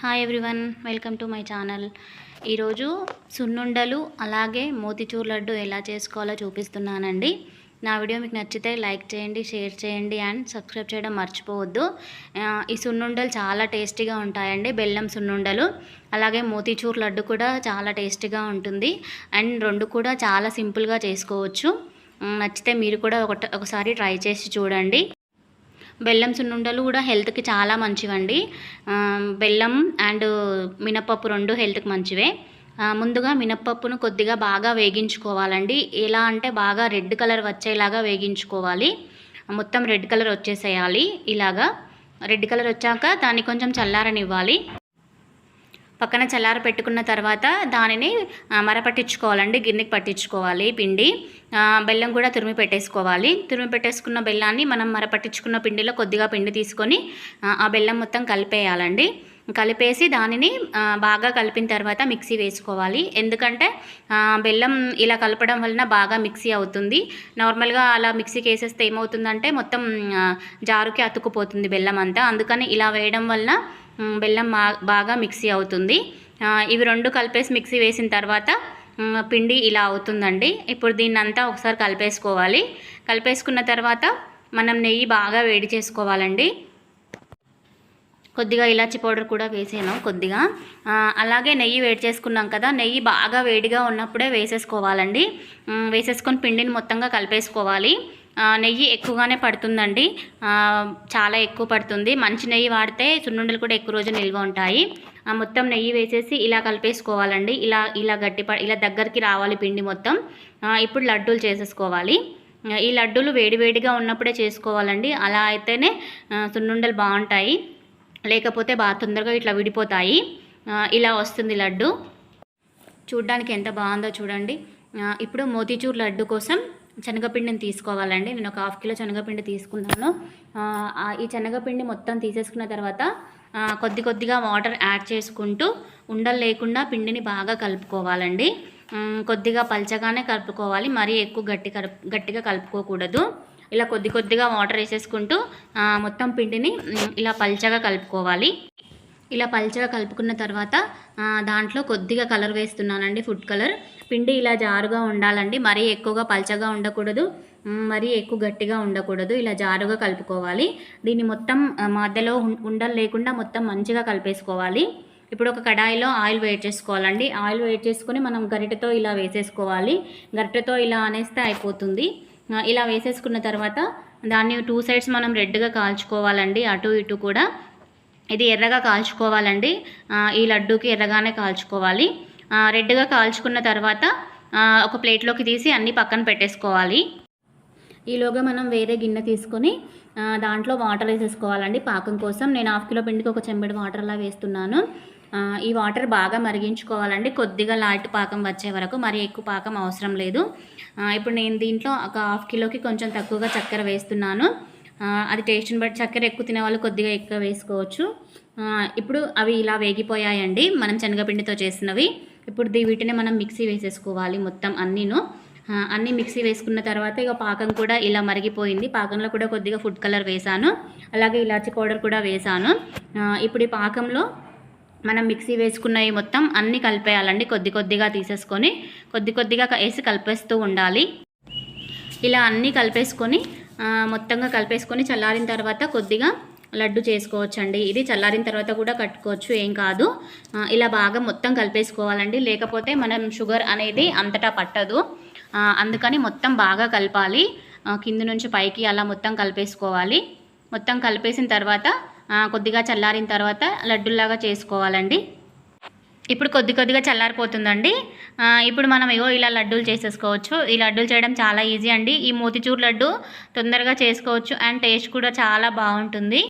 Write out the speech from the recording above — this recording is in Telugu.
Hi everyone welcome to my channel ఈరోజు సున్నుండలు అలాగే మోతిచూర్ లడ్డు ఎలా చేసుకోవాలో చూపిస్తున్నానండి. నా వీడియో మీకు నచ్చితే లైక్ చేయండి షేర్ చేయండి అండ్ సబ్స్క్రైబ్ చేయడం మర్చిపోవద్దు. ఈ సున్నుండలు చాలా టేస్టీగా ఉంటాయండి బెల్లం సున్నుండలు. అలాగే మోతిచూర్ లడ్డు కూడా చాలా టేస్టీగా ఉంటుంది. అండ్ రెండు కూడా చాలా సింపుల్గా చేసుకోవచ్చు. నచ్చితే మీరు కూడా ఒకసారి ట్రై చేసి చూడండి. బెల్లం సున్నుండలు కూడా హెల్త్కి చాలా మంచివండి. బెల్లం అండ్ మినపప్పు రెండు హెల్త్కి మంచివే. ముందుగా మినప్పప్పును కొద్దిగా బాగా వేగించుకోవాలండి. ఎలా అంటే బాగా రెడ్ కలర్ వచ్చేలాగా వేగించుకోవాలి. మొత్తం రెడ్ కలర్ వచ్చేసేయాలి ఇలాగా. రెడ్ కలర్ వచ్చాక దాన్ని కొంచెం చల్లారనివ్వాలి. పక్కన చల్లార పెట్టుకున్న తర్వాత దానిని మరపట్టించుకోవాలండి. గిన్నెకి పట్టించుకోవాలి పిండి. బెల్లం కూడా తురిమి పెట్టేసుకోవాలి. తురిమి పెట్టేసుకున్న బెల్లాన్ని మనం మరపట్టించుకున్న పిండిలో కొద్దిగా పిండి తీసుకొని ఆ బెల్లం మొత్తం కలిపేయాలండి. కలిపేసి దానిని బాగా కలిపిన తర్వాత మిక్సీ వేసుకోవాలి. ఎందుకంటే బెల్లం ఇలా కలపడం వలన బాగా మిక్సీ అవుతుంది. నార్మల్గా అలా మిక్సీకి వేసేస్తే ఏమవుతుందంటే మొత్తం జారుకి అతుక్కుపోతుంది బెల్లం అంతా. అందుకని ఇలా వేయడం వలన బెల్లం బాగా మిక్సీ అవుతుంది. ఇవి రెండు కలిపేసి మిక్సీ వేసిన తర్వాత పిండి ఇలా అవుతుందండి. ఇప్పుడు దీన్ని అంతా ఒకసారి కలిపేసుకోవాలి. కలిపేసుకున్న తర్వాత మనం నెయ్యి బాగా వేడి చేసుకోవాలండి. కొద్దిగా ఇలాచి పౌడర్ కూడా వేసాను కొద్దిగా. అలాగే నెయ్యి వేడి చేసుకున్నాం కదా నెయ్యి బాగా వేడిగా ఉన్నప్పుడే వేసేసుకోవాలండి. వేసేసుకొని పిండిని మొత్తంగా కలిపేసుకోవాలి. నెయ్యి ఎక్కువగానే పడుతుందండి. చాలా ఎక్కువ పడుతుంది. మంచి నెయ్యి వాడితే సున్నుండలు కూడా ఎక్కువ రోజులు నిల్వ ఉంటాయి. ఆ, మొత్తం నెయ్యి వేసేసి ఇలా కలిపేసుకోవాలండి. ఇలా ఇలా గట్టి ఇలా దగ్గరికి రావాలి పిండి మొత్తం. ఇప్పుడు లడ్డూలు చేసేసుకోవాలి. ఈ లడ్డూలు వేడివేడిగా ఉన్నప్పుడే చేసుకోవాలండి. అలా అయితేనే సున్నుండలు బాగుంటాయి. లేకపోతే బాగా తొందరగా ఇట్లా విడిపోతాయి. ఇలా వస్తుంది లడ్డు. చూడ్డానికి ఎంత బాగుందో చూడండి. ఇప్పుడు మోతీచూర్ లడ్డు కోసం శనగపిండిని తీసుకోవాలండి. నేను ఒక హాఫ్ కిలో శనగపిండి తీసుకున్నాను. ఈ శనగపిండి మొత్తం తీసేసుకున్న తర్వాత కొద్ది కొద్దిగా వాటర్ యాడ్ చేసుకుంటూ ఉండలు లేకుండా పిండిని బాగా కలుపుకోవాలండి. కొద్దిగా పల్చగానే కలుపుకోవాలి. మరీ ఎక్కువ గట్టి కలుపు గట్టిగా కలుపుకోకూడదు. ఇలా కొద్ది కొద్దిగా వాటర్ వేసేసుకుంటూ మొత్తం పిండిని ఇలా పల్చగా కలుపుకోవాలి. ఇలా పల్చగా కలుపుకున్న తర్వాత దాంట్లో కొద్దిగా కలర్ వేస్తున్నానండి ఫుడ్ కలర్ పిండి ఇలా జారుగా ఉండాలండి. మరీ ఎక్కువగా పల్చగా ఉండకూడదు. మరీ ఎక్కువ గట్టిగా ఉండకూడదు. ఇలా జారుగా కలుపుకోవాలి. దీన్ని మొత్తం మధ్యలో ఉండలు లేకుండా మొత్తం మంచిగా కలిపేసుకోవాలి. ఇప్పుడు ఒక కడాయిలో ఆయిల్ వేడి చేసుకోవాలండి. ఆయిల్ వేడి చేసుకొని మనం గరిటెతో ఇలా వేసేసుకోవాలి. గరిటెతో ఇలా అనేస్తే అయిపోతుంది. ఇలా వేసేసుకున్న తర్వాత దాన్ని టూ సైడ్స్ మనం రెడ్గా కాల్చుకోవాలండి అటు ఇటు కూడా. ఇది ఎర్రగా కాల్చుకోవాలండి ఈ లడ్డూకి ఎర్రగానే కాల్చుకోవాలి. రెడ్గా కాల్చుకున్న తర్వాత ఒక ప్లేట్లోకి తీసి అన్నీ పక్కన పెట్టేసుకోవాలి. ఈలోగా మనం వేరే గిన్నె తీసుకొని దాంట్లో వాటర్ వేసేసుకోవాలండి పాకం కోసం. నేను హాఫ్ కిలో పిండికి ఒక చెంబడి వాటర్ అలా వేస్తున్నాను. ఈ వాటర్ బాగా మరిగించుకోవాలండి. కొద్దిగా లాల్ట్ పాకం వచ్చే వరకు మరి ఎక్కువ పాకం అవసరం లేదు. ఇప్పుడు నేను దీంట్లో ఒక హాఫ్ కిలోకి కొంచెం తక్కువగా చక్కెర వేస్తున్నాను. అది టేస్ట్ని బట్టి చక్కెర ఎక్కువ తినే వాళ్ళు కొద్దిగా ఎక్కువ వేసుకోవచ్చు. ఇప్పుడు అవి ఇలా వేగిపోయాయండి. మనం శనగపిండితో చేసినవి. ఇప్పుడు దీ వీటిని మనం మిక్సీ వేసేసుకోవాలి మొత్తం అన్నీను. అన్నీ మిక్సీ వేసుకున్న తర్వాత ఇక పాకం కూడా ఇలా మరిగిపోయింది. పాకంలో కూడా కొద్దిగా ఫుడ్ కలర్ వేసాను అలాగే ఇలాచి పౌడర్ కూడా వేసాను ఇప్పుడు ఈ పాకంలో మనం మిక్సీ వేసుకున్నవి మొత్తం అన్నీ కలిపేయాలండి. కొద్ది కొద్దిగా తీసేసుకొని కొద్ది కొద్దిగా వేసి కలిపేస్తూ ఉండాలి. ఇలా అన్నీ కలిపేసుకొని మొత్తంగా కలిపేసుకొని చల్లారిన తర్వాత కొద్దిగా లడ్డు చేసుకోవచ్చండి. ఇది చల్లారిన తర్వాత కూడా కట్టుకోవచ్చు ఏం కాదు. ఇలా బాగా మొత్తం కలిపేసుకోవాలండి. లేకపోతే మనం షుగర్ అనేది అంతటా పట్టదు. అందుకని మొత్తం బాగా కలపాలి. కింద నుంచి పైకి అలా మొత్తం కలిపేసుకోవాలి. మొత్తం కలిపేసిన తర్వాత కొద్దిగా చల్లారిన తర్వాత లడ్డులాగా చేసుకోవాలండి. ఇప్పుడు కొద్ది కొద్దిగా చల్లారిపోతుందండి. ఇప్పుడు మనం ఇగో ఇలా లడ్డూలు చేసేసుకోవచ్చు. ఈ లడ్డూలు చేయడం చాలా ఈజీ అండి. ఈ మోతిచూర్ లడ్డు తొందరగా చేసుకోవచ్చు. అండ్ టేస్ట్ కూడా చాలా బాగుంటుంది.